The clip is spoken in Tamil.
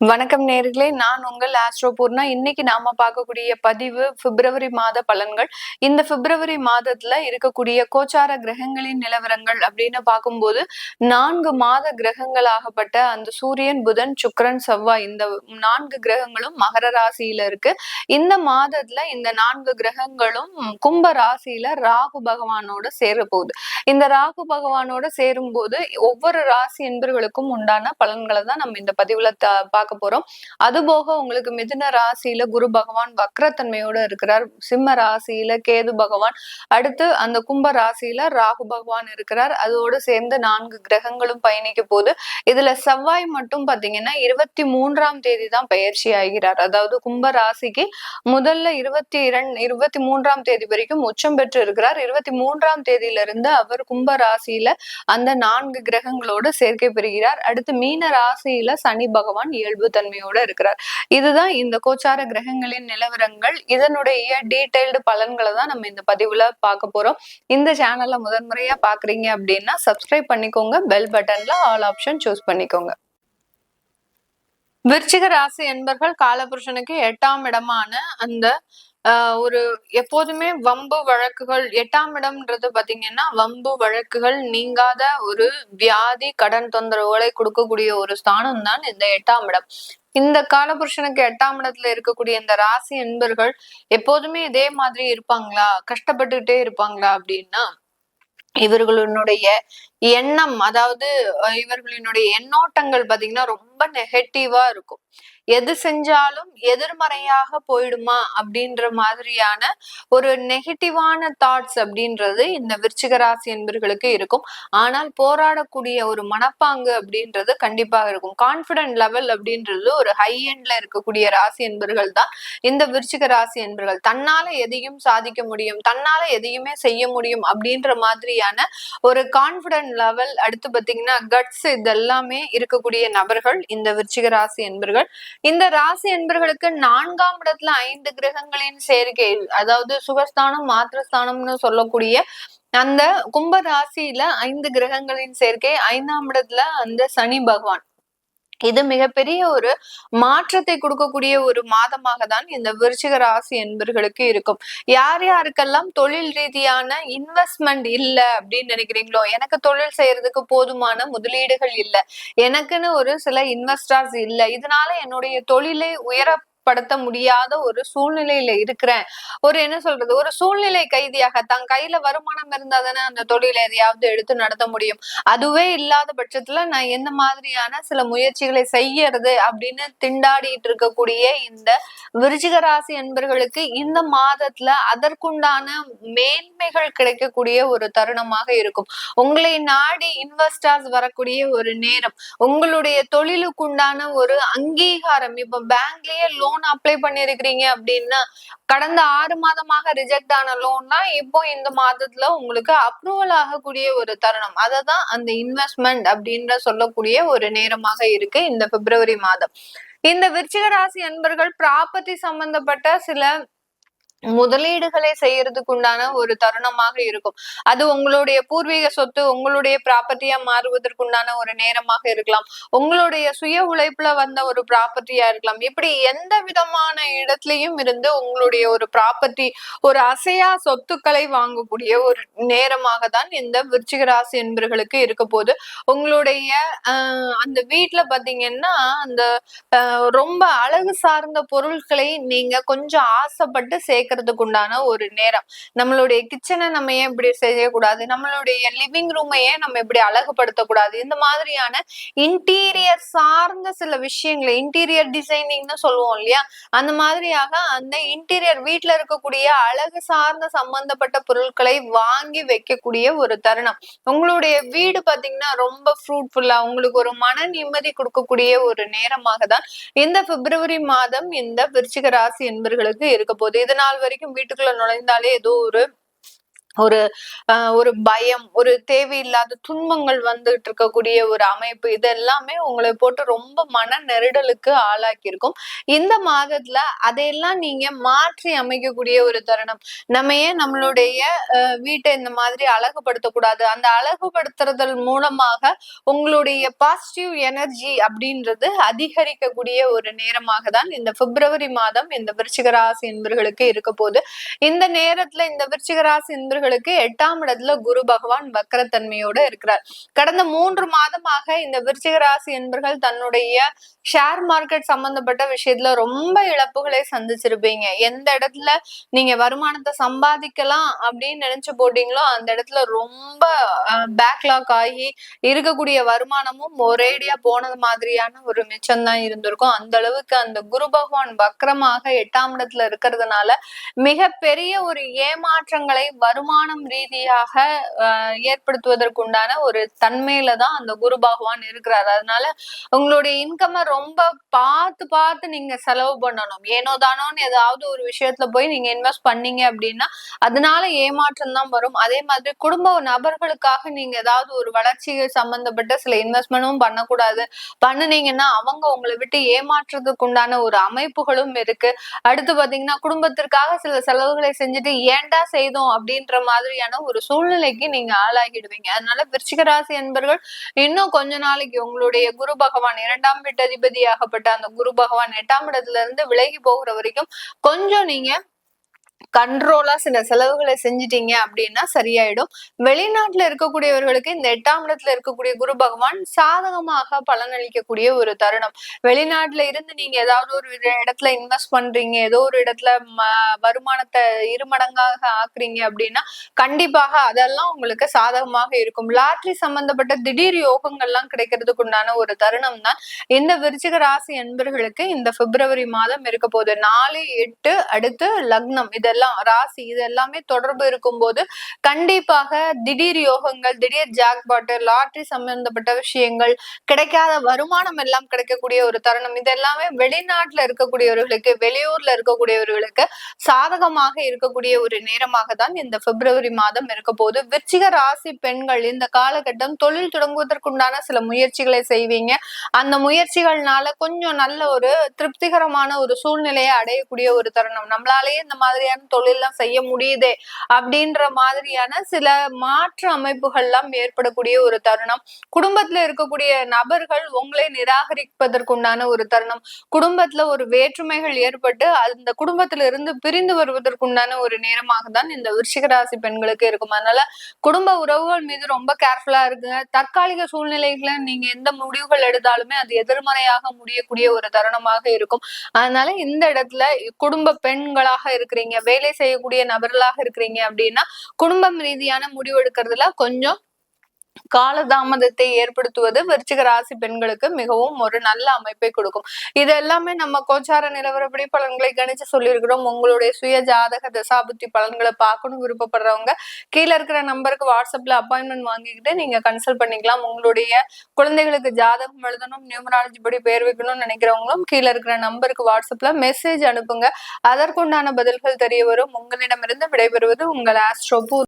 வணக்கம் நேர்களே நான் உங்கள் ஆஸ்ட்ரோ பூர்ணா. இன்னைக்கு நாம பார்க்கக்கூடிய பதிவு பிப்ரவரி மாத பலன்கள். இந்த பிப்ரவரி மாதத்துல இருக்கக்கூடிய கோச்சார கிரகங்களின் நிலவரங்கள் அப்படின்னு பார்க்கும்போது நான்கு மாத கிரகங்களாகப்பட்ட அந்த சூரியன் புதன் சுக்கிரன் செவ்வாய் இந்த நான்கு கிரகங்களும் மகர ராசியில இருக்கு. இந்த மாதத்துல இந்த நான்கு கிரகங்களும் கும்ப ராசியில ராகு பகவானோட சேர போகுது இந்த ராகு பகவானோட சேரும் போது ஒவ்வொரு ராசி என்பர்களுக்கும் உண்டான பலன்களை தான் நம்ம இந்த பதிவுல த பார்க்க போறோம். அது போக உங்களுக்கு மிதுன ராசியில குரு பகவான் வக்ரத்தன்மையோட இருக்கிறார். சிம்ம ராசியில கேது பகவான். அடுத்து அந்த கும்ப ராசியில ராகு பகவான் இருக்கிறார். அதோடு சேர்ந்து நான்கு கிரகங்களும் பயணிக்க போது இதுல செவ்வாய் மட்டும் பாத்தீங்கன்னா இருபத்தி மூன்றாம் தேதி தான் பயிற்சி ஆகிறார். அதாவது கும்ப ராசிக்கு முதல்ல இருபத்தி இரண்டு இருபத்தி மூன்றாம் தேதி வரைக்கும் உச்சம் பெற்று இருக்கிறார். இருபத்தி மூன்றாம் தேதியில இருந்து அவர் கும்ப ராசியில அந்த நான்கு கிரகங்களோடு சேர்க்கை பெறுகிறார். அடுத்து மீன ராசியில சனி பகவான் இயல்பு இயல்புத்தன்மையோட இருக்கிறார். இதுதான் இந்த கோச்சார கிரகங்களின் நிலவரங்கள். இதனுடைய டீடைல்டு பலன்களை தான் நம்ம இந்த பதிவுல பார்க்க போறோம். இந்த சேனல்ல முதன்முறையா பாக்குறீங்க அப்படின்னா சப்ஸ்கிரைப் பண்ணிக்கோங்க. பெல் பட்டன்ல ஆல் ஆப்ஷன் சூஸ் பண்ணிக்கோங்க. விருச்சிக ராசி என்பர்கள் காலபுருஷனுக்கு எட்டாம் இடமான அந்த ஒரு எப்போதுமே வம்பு வழக்குகள் எட்டாம் இடம்ன்றது பாத்தீங்கன்னா வம்பு வழக்குகள் நீங்காத ஒரு வியாதி கடன் தொந்தரவுகளை கொடுக்கக்கூடிய ஒரு ஸ்தானம் தான் இந்த எட்டாம் இடம். இந்த காலபுருஷனுக்கு எட்டாம் இடத்துல இருக்கக்கூடிய இந்த ராசி என்பர்கள் எப்போதுமே இதே மாதிரி இருப்பாங்களா? கஷ்டப்பட்டுக்கிட்டே இருப்பாங்களா அப்படின்னா இவர்களுடைய எண்ணம் அதாவது இவர்களினுடைய எண்ணோட்டங்கள் பாத்தீங்கன்னா ரொம்ப ரொம்ப நெகட்டிவா இருக்கும். எது செஞ்சாலும் எதிர்மறையாக போயிடுமா அப்படின்ற மாதிரியான ஒரு நெகட்டிவான தாட்ஸ் அப்படின்றது இந்த விருச்சிக ராசி என்பர்களுக்கு இருக்கும். ஆனால் போராடக்கூடிய ஒரு மனப்பாங்கு அப்படின்றது கண்டிப்பாக இருக்கும். கான்பிடன்ட் லெவல் அப்படின்றது ஒரு ஹை எண்ட்ல இருக்கக்கூடிய ராசி என்பர்கள் தான் இந்த விருச்சிக ராசி என்பர்கள். தன்னால எதையும் சாதிக்க முடியும் தன்னால எதையுமே செய்ய முடியும் அப்படின்ற மாதிரியான ஒரு கான்பிடன்ட் லெவல் அடுத்து பார்த்தீங்கன்னா கட்ஸ் இதெல்லாமே இருக்கக்கூடிய நபர்கள் இந்த விருச்சிக ராசி என்பர்கள். இந்த ராசி என்பர்களுக்கு நான்காம் இடத்துல ஐந்து கிரகங்களின் சேர்க்கை அதாவது சுகஸ்தானம் மாத்திரஸ்தானம்னு சொல்லக்கூடிய அந்த கும்ப ராசியில ஐந்து கிரகங்களின் சேர்க்கை ஐந்தாம் இடத்துல அந்த சனி பகவான். இது மிகப்பெரிய ஒரு மாற்றத்தை கொடுக்கக்கூடிய ஒரு மாதமாக தான் இந்த விருச்சிக ராசி என்பர்களுக்கு இருக்கும். யார் யாருக்கெல்லாம் தொழில் ரீதியான இன்வெஸ்ட்மெண்ட் இல்ல அப்படின்னு நினைக்கிறீங்களோ எனக்கு தொழில் செய்யறதுக்கு போதுமான முதலீடுகள் இல்ல எனக்குன்னு ஒரு சில இன்வெஸ்டர்ஸ் இல்ல இதனால என்னுடைய தொழிலை உயர படுத்த முடியாத ஒரு சூழ்நிலையில இருக்கிறேன். ஒரு என்ன சொல்றது? ஒரு சூழ்நிலை கைதியாக தன் கையில வருமானம் இருந்தா தானே அந்த தொழிலை எதையாவது எடுத்து நடத்த முடியும். அதுவே இல்லாத பட்சத்துல நான் எந்த மாதிரியான சில முயற்சிகளை செய்யறது அப்படின்னு திண்டாடிட்டு இருக்கக்கூடிய இந்த விருச்சிக ராசி என்பர்களுக்கு இந்த மாதத்துல அதற்குண்டான மேன்மைகள் கிடைக்கக்கூடிய ஒரு தருணமாக இருக்கும். உங்களை நாடி இன்வெஸ்டர்ஸ் வரக்கூடிய ஒரு நேரம். உங்களுடைய தொழிலுக்குண்டான ஒரு அங்கீகாரம். இப்ப பேங்க்லயே லோன் லோன் அப்ளை பண்ணிருக்கிறீங்க அப்படின்னா கடந்த ஆறு மாதமாக ரிஜெக்ட் ஆன லோன் இப்போ இந்த மாதத்துல உங்களுக்கு அப்ரூவல் ஆகக்கூடிய ஒரு தருணம். அததான் அந்த இன்வெஸ்ட்மெண்ட் அப்படின்ற சொல்லக்கூடிய ஒரு நேரமாக இருக்கு இந்த பிப்ரவரி மாதம். இந்த விருச்சிக ராசி அன்பர்கள் ப்ராப்பர்ட்டி சம்பந்தப்பட்ட சில முதலீடுகளை செய்யறதுக்கு உண்டான ஒரு தருணமாக இருக்கும். அது உங்களுடைய பூர்வீக சொத்து உங்களுடைய ப்ராப்பர்ட்டியா மாறுவதற்குண்டான ஒரு நேரமாக இருக்கலாம். உங்களுடைய சுய உழைப்புல வந்த ஒரு ப்ராப்பர்ட்டியா இருக்கலாம். இப்படி எந்த விதமான இடத்துலயும் இருந்து உங்களுடைய ஒரு ப்ராப்பர்ட்டி ஒரு அசையா சொத்துக்களை வாங்கக்கூடிய ஒரு நேரமாக தான் இந்த விருச்சிக ராசி என்பர்களுக்கு இருக்க போது உங்களுடைய அந்த வீட்டுல பாத்தீங்கன்னா அந்த ரொம்ப அழகு சார்ந்த பொருட்களை நீங்க கொஞ்சம் ஆசைப்பட்டு சேர்க்க சேர்க்கறதுக்கு உண்டான ஒரு நேரம். நம்மளுடைய கிச்சனை நம்ம ஏன் இப்படி செய்யக்கூடாது? நம்மளுடைய லிவிங் ரூமையே நம்ம இப்படி அழகுபடுத்தக்கூடாது? இந்த மாதிரியான இன்டீரியர் சார்ந்த சில விஷயங்களை இன்டீரியர் டிசைனிங்னு சொல்லுவோம் இல்லையா? அந்த மாதிரியாக அந்த இன்டீரியர் வீட்டில் இருக்கக்கூடிய அழகு சார்ந்த சம்பந்தப்பட்ட பொருட்களை வாங்கி வைக்கக்கூடிய ஒரு தருணம். உங்களுடைய வீடு பாத்தீங்கன்னா ரொம்ப ஃப்ரூட்ஃபுல்லா உங்களுக்கு ஒரு மன நிம்மதி கொடுக்கக்கூடிய ஒரு நேரமாக தான் இந்த பிப்ரவரி மாதம் இந்த விருச்சிக ராசி என்பர்களுக்கு இருக்க போகுது. இதனால் வரைக்கும் வீட்டுக்குள்ள நுழைந்தாலே ஏதோ ஒரு ஒரு ஒரு பயம் ஒரு தேவையில்லாத துன்பங்கள் வந்துட்டு இருக்கக்கூடிய ஒரு அமைப்பு இது எல்லாமே உங்களை போட்டு ரொம்ப மன நெருடலுக்கு ஆளாக்கி இருக்கும் இந்த மாதத்துல அதையெல்லாம் நீங்க மாற்றி அமைக்கக்கூடிய ஒரு தருணம். நம்ம ஏன் நம்மளுடைய வீட்டை இந்த மாதிரி அழகுபடுத்தக்கூடாது? அந்த அழகுபடுத்துறதல் மூலமாக உங்களுடைய பாசிட்டிவ் எனர்ஜி அப்படின்றது அதிகரிக்கக்கூடிய ஒரு நேரமாக தான் இந்த பிப்ரவரி மாதம் இந்த விருச்சிகராசி என்பர்களுக்கு இருக்க போது இந்த நேரத்துல இந்த விருச்சிகராசி என்பர்கள் இவர்களுக்கு எட்டாம் இடத்துல குரு பகவான் வக்கரத்தன்மையோட இருக்கிறார். கடந்த மூன்று மாதமாக இந்த விருச்சிக ராசி என்பர்கள் தன்னுடைய ஷேர் மார்க்கெட் சம்பந்தப்பட்ட விஷயத்துல ரொம்ப இழப்புகளை சந்திச்சிருப்பீங்க. எந்த இடத்துல நீங்க வருமானத்தை சம்பாதிக்கலாம் அப்படின்னு நினைச்சு போட்டீங்களோ அந்த இடத்துல ரொம்ப பேக்லாக் ஆகி இருக்கக்கூடிய வருமானமும் ஒரேடியா போனது மாதிரியான ஒரு மிச்சம் தான் இருந்திருக்கும். அந்த அளவுக்கு அந்த குரு பகவான் வக்கரமாக எட்டாம் இடத்துல இருக்கிறதுனால மிக பெரிய ஒரு ஏமாற்றங்களை வருமான வருமானம் ரீதியாக ஏற்படுத்துவதற்குண்டான ஒரு தன்மையில தான் அந்த குரு பகவான் இருக்கிறார். அதனால உங்களுடைய இன்கம்ம ரொம்ப பார்த்து பார்த்து நீங்க செலவு பண்ணணும். ஏனோ தானோன்னு ஏதாவது ஒரு விஷயத்துல போய் நீங்க இன்வெஸ்ட் பண்ணீங்க அப்படின்னா அதனால ஏமாற்றம் தான் வரும். அதே மாதிரி குடும்ப நபர்களுக்காக நீங்க ஏதாவது ஒரு வளர்ச்சி சம்பந்தப்பட்ட சில இன்வெஸ்ட்மெண்ட்டும் பண்ணக்கூடாது. பண்ணுனீங்கன்னா அவங்க உங்களை விட்டு ஏமாற்றுறதுக்கு உண்டான ஒரு அமைப்புகளும் இருக்கு. அடுத்து பாத்தீங்கன்னா குடும்பத்திற்காக சில செலவுகளை செஞ்சுட்டு ஏன்டா செய்தோம்? அப்படின்ற மாதிரியான ஒரு சூழ்நிலைக்கு நீங்க ஆளாகிடுவீங்க. அதனால விருச்சிக ராசி என்பர்கள் இன்னும் கொஞ்ச நாளைக்கு உங்களுடைய குரு பகவான் இரண்டாம் வீட்டதிபதியாகப்பட்ட அந்த குரு பகவான் எட்டாம் இடத்துல இருந்து விலகி போகிற வரைக்கும் கொஞ்சம் நீங்க கண்ட்ரோலா சில செலவுகளை செஞ்சிட்டீங்க அப்படின்னா சரியாயிடும். வெளிநாட்டுல இருக்கக்கூடியவர்களுக்கு இந்த எட்டாம் இடத்துல இருக்கக்கூடிய குரு பகவான் சாதகமாக பலனளிக்கக்கூடிய ஒரு தருணம். வெளிநாட்டுல இருந்து நீங்க ஏதாவது ஒரு இடத்துல இன்வெஸ்ட் பண்றீங்க ஏதோ ஒரு இடத்துல வருமானத்தை இருமடங்காக ஆக்குறீங்க அப்படின்னா கண்டிப்பாக அதெல்லாம் உங்களுக்கு சாதகமாக இருக்கும். லாட்ரி சம்பந்தப்பட்ட திடீர் யோகங்கள்லாம் கிடைக்கிறதுக்கு உண்டான ஒரு தருணம் தான் இந்த விருச்சிக ராசி என்பர்களுக்கு இந்த பிப்ரவரி மாதம் இருக்க போகுது. நாலு எட்டு அடுத்து லக்னம். இது இதெல்லாம் ராசி இது எல்லாமே தொடர்பு இருக்கும்போது கண்டிப்பாக திடீர் யோகங்கள் திடீர் ஜாக்பாட்டு லாட்ரி சம்பந்தப்பட்ட விஷயங்கள் கிடைக்காத வருமானம் எல்லாம் கிடைக்கக்கூடிய ஒரு தருணம் இது எல்லாமே வெளிநாட்டுல இருக்கக்கூடியவர்களுக்கு வெளியூர்ல இருக்கக்கூடியவர்களுக்கு சாதகமாக இருக்கக்கூடிய ஒரு நேரமாக தான் இந்த பிப்ரவரி மாதம் இருக்க போது விருச்சிக ராசி பெண்கள் இந்த காலகட்டம் தொழில் தொடங்குவதற்குண்டான சில முயற்சிகளை செய்வீங்க. அந்த முயற்சிகள்னால கொஞ்சம் நல்ல ஒரு திருப்திகரமான ஒரு சூழ்நிலையை அடையக்கூடிய ஒரு தருணம். நம்மளாலேயே இந்த மாதிரியான மாதிரியான தொழில்லாம் செய்ய முடியுதே அப்படின்ற மாதிரியான சில மாற்று அமைப்புகள் எல்லாம் ஏற்படக்கூடிய ஒரு தருணம். குடும்பத்துல இருக்கக்கூடிய நபர்கள் உங்களை நிராகரிப்பதற்குண்டான ஒரு தருணம். குடும்பத்துல ஒரு வேற்றுமைகள் ஏற்பட்டு அந்த குடும்பத்துல இருந்து பிரிந்து வருவதற்குண்டான ஒரு நேரமாக தான் இந்த விருஷிகராசி பெண்களுக்கு இருக்கும். அதனால குடும்ப உறவுகள் மீது ரொம்ப கேர்ஃபுல்லா இருக்குங்க தற்காலிக சூழ்நிலைகளை நீங்க எந்த முடிவுகள் எடுத்தாலுமே அது எதிர்மறையாக முடியக்கூடிய ஒரு தருணமாக இருக்கும். அதனால இந்த இடத்துல குடும்ப பெண்களாக இருக்கிறீங்க வேலை செய்யக்கூடிய நபர்களாக இருக்கிறீங்க அப்படின்னா குடும்பம் ரீதியான முடிவு எடுக்கிறதுல கொஞ்சம் காலதாமதத்தை ஏற்படுத்துவது விருச்சிக ராசி பெண்களுக்கு மிகவும் ஒரு நல்ல அமைப்பை கொடுக்கும். இது எல்லாமே நம்ம கோச்சார நிலவரப்படி பலன்களை கணிச்சு சொல்லியிருக்கிறோம். உங்களுடைய சுய ஜாதக தசாபுத்தி பலன்களை பார்க்கணும் விருப்பப்படுறவங்க கீழே இருக்கிற நம்பருக்கு வாட்ஸ்அப்ல அப்பாயின்மெண்ட் வாங்கிக்கிட்டு நீங்க கன்சல்ட் பண்ணிக்கலாம். உங்களுடைய குழந்தைகளுக்கு ஜாதகம் எழுதணும் நியூமராலஜி படி பேர் வைக்கணும்னு நினைக்கிறவங்களும் கீழே இருக்கிற நம்பருக்கு வாட்ஸ்அப்ல மெசேஜ் அனுப்புங்க. அதற்குண்டான பதில்கள் தெரிய வரும். உங்களிடமிருந்து விடைபெறுவது உங்கள் ஆஸ்ட்ரோபூர்